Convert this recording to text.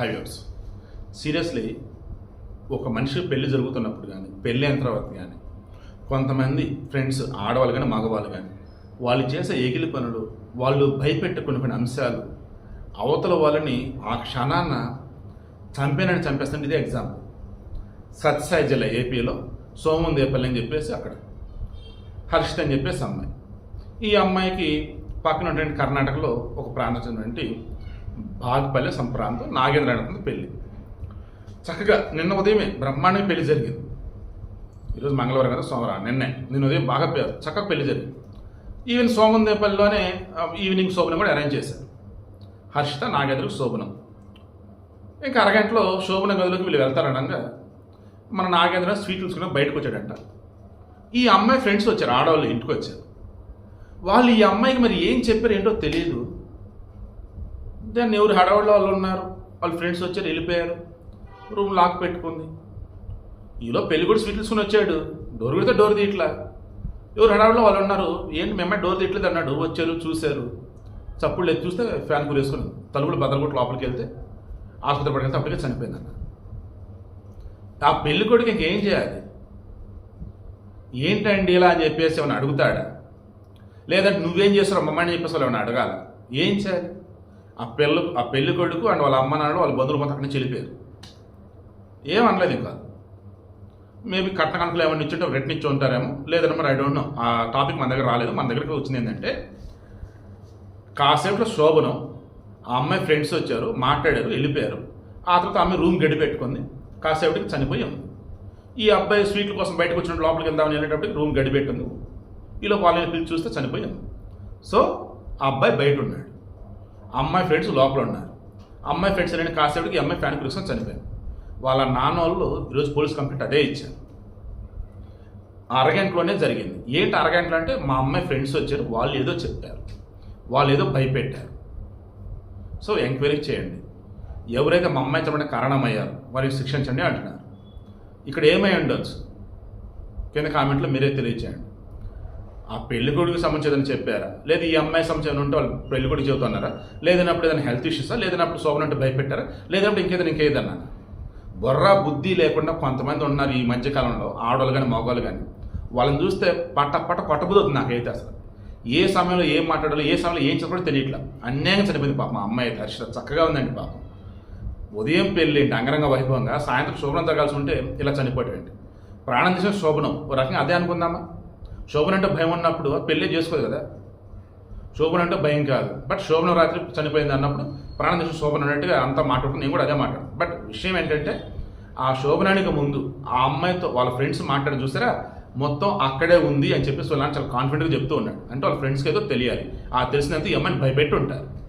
Highways seriously ఒక మనిషి పెళ్ళి జరుగుతున్నప్పుడు కానీ పెళ్ళి అయిన తర్వాత కానీ కొంతమంది ఫ్రెండ్స్ ఆడవాళ్ళు కానీ మగవాళ్ళు కానీ వాళ్ళు చేసే ఎగిలి పనులు వాళ్ళు భయపెట్టే కొన్ని కొన్ని అంశాలు అవతల వాళ్ళని ఆ క్షణాన చంపేనని చంపేస్తాను ఇదే ఎగ్జాంపుల్ సత్సాయి జిల్లా ఏపీలో సోమందేపల్లి అని చెప్పేసి అక్కడ. హర్షిత్ అని చెప్పేసి అమ్మాయి. ఈ అమ్మాయికి పక్కన ఉన్నటువంటి కర్ణాటకలో ఒక ప్రాంతం చెందినటువంటి బాగ్పల్లి సంప్రాంతం ప్రాంతం నాగేంద్ర అనుకుంది పెళ్ళి చక్కగా నిన్న ఉదయమే బ్రహ్మాండమే పెళ్ళి జరిగింది. ఈరోజు మంగళవారం కదా సోమవారం? నిన్నే. నిన్న ఉదయం బాగా పేరు చక్కగా పెళ్ళి జరిగింది. ఈవెన్ సోమందేపల్లిలోనే ఈవినింగ్ శోభనం కూడా అరేంజ్ చేశారు. హర్షిత నాగేంద్రకు శోభనం. ఇంకా అరగంటలో శోభన గదిలోకి వీళ్ళు వెళ్తారనగా మన నాగేంద్ర స్వీట్ తీసుకుని బయటకు వచ్చాడంట. ఈ అమ్మాయి ఫ్రెండ్స్ వచ్చారు ఆడవాళ్ళు ఇంటికి వచ్చారు. వాళ్ళు ఈ అమ్మాయికి మరి ఏం చెప్పారు ఏంటో తెలియదు. దాన్ని ఎవరు హడావుల్లో వాళ్ళు ఉన్నారు. వాళ్ళ ఫ్రెండ్స్ వచ్చారు వెళ్ళిపోయారు. రూమ్ లాక్ పెట్టుకుంది. ఈలో పెళ్ళి కూడా స్వీట్లుసుకుని వచ్చాడు. డోర్ కొడితే డోర్ తీయట్లా. ఎవరు హడావుల్లో వాళ్ళు ఉన్నారు. ఏంటి మేమే డోర్ తీయట్లేదు అన్నాడు. వచ్చారు చూశారు. చప్పుడు లేదు చూస్తే ఫ్యాన్ కూరేసుకుని తలుపులు బదలు కొట్టి లోపలికి వెళ్తే ఆసుపత్రి పడితే అప్పటికే చనిపోయిందన్న ఆ పెళ్ళి కొడుకు ఇంకేం చేయాలి? ఏంటండి ఇలా అని చెప్పేసి ఏమైనా అడుగుతాడా? లేదంటే నువ్వేం చేస్తున్నావు మమ్మని చెప్పేసి వాళ్ళు ఏమైనా అడగాల? ఏం చేయాలి? ఆ పెళ్ళి ఆ పెళ్ళి కొడుకు అండ్ వాళ్ళ అమ్మ నాడు వాళ్ళ బంధువులు మొత్తం అక్కడి నుంచి వెళ్ళిపోయారు. ఏం అనలేదు ఇంకా. మేబీ కట్న కనుకలు ఏమైనా ఇచ్చుంటే రిటర్న్ ఇచ్చి ఉంటారేమో లేదంటే మరి ఐ డోంట్ నో ఆ టాపిక్ మన దగ్గర రాలేదు. మన దగ్గరికి వచ్చింది ఏంటంటే కాసేపులో శోభనం ఆ అమ్మాయి ఫ్రెండ్స్ వచ్చారు మాట్లాడారు వెళ్ళిపోయారు. ఆ తర్వాత ఆమె రూమ్ గడి పెట్టుకుంది. కాసేపటికి చనిపోయి. ఉంది ఈ అబ్బాయి స్వీట్ల కోసం బయటకు వచ్చిన లోపలికి వెళ్దామని వెళ్ళేటప్పటికి రూమ్ గడిపెట్టింది ఈలో వాళ్ళని పిలిచి చూస్తే చనిపోయాం. సో ఆ అబ్బాయి బయట ఉన్నాడు. అమ్మాయి ఫ్రెండ్స్ లోపల ఉన్నారు. అమ్మాయి ఫ్రెండ్స్ లేని కాసేపటికి అమ్మాయి ఫ్యాన్ పిలుచుకొని చనిపోయారు వాళ్ళ నాన్న వాళ్ళు ఈరోజు పోలీస్ కంప్లైంట్ అదే ఇచ్చారు. అరగంటలోనే జరిగింది. ఏంటి అరగంటలో అంటే మా అమ్మాయి ఫ్రెండ్స్ వచ్చారు వాళ్ళు ఏదో చెప్పారు. వాళ్ళు ఏదో భయపెట్టారు. సో ఎంక్వైరీ చేయండి. ఎవరైతే మా అమ్మాయి చంపడం కారణమయ్యారు వారికి శిక్షించండి అంటున్నారు. ఇక్కడ ఏమై ఉండొచ్చు? కింద కామెంట్లో మీరే తెలియచేయండి ఆ పెళ్ళి కొడుకు సంబంధించిందని చెప్పారా? లేదా ఈ అమ్మాయి సంబంధించిన ఉంటే వాళ్ళు పెళ్ళి కొడుకు చెబుతున్నారా లేదన్నప్పుడు ఏదైనా హెల్త్ ఇష్యూసా లేదన్నప్పుడు శోభన అంటే భయపెట్టారా? లేదన్నప్పుడు ఇంకేదైనా ఇంకేదన్నా బుర్ర బుద్ధి లేకుండా కొంతమంది ఉన్నారు ఈ మధ్యకాలంలో ఆడవాళ్ళు కానీ మగవాళ్ళు కానీ వాళ్ళని చూస్తే పట్ట పట్ట కొట్టబుద్దుతుంది నాకైతే అసలు. ఏ సమయంలో ఏం మాట్లాడాలో ఏ సమయంలో ఏం చెప్పాలో తెలియట్లా. అన్యాయంగా చనిపోయింది పాపం మా అమ్మాయి అయితే. హర్షిత చక్కగా ఉందండి పాపం. ఉదయం పెళ్ళి అంగరంగ వైభవంగా సాయంత్రం శోభనం జరగాల్సి ఉంటే ఇలా చనిపోయేటండి ప్రాణం తీసిన శోభనం. ఓ రకంగా అదే అనుకుందామా? శోభన అంటే భయం ఉన్నప్పుడు పెళ్ళే చేసుకోదు కదా. శోభన అంటే భయం కాదు. బట్ శోభన రాత్రి చనిపోయింది అన్నప్పుడు ప్రాణం తీసిన శోభనం అన్నట్టుగా అంతా మాట్లాడుకుని నేను కూడా అదే మాట్లాడు బట్ విషయం ఏంటంటే ఆ శోభనానికి ముందు ఆ అమ్మాయితో వాళ్ళ ఫ్రెండ్స్ మాట్లాడి చూసారా? మొత్తం అక్కడే ఉంది అని చెప్పేసి వాళ్ళని చాలా కాన్ఫిడెంట్గా చెప్తూ ఉన్నాడు. అంటే వాళ్ళ ఫ్రెండ్స్కి ఏదో తెలియాలి. ఆ తెలిసినంత ఈ అమ్మాయిని భయపెట్టి ఉంటారు.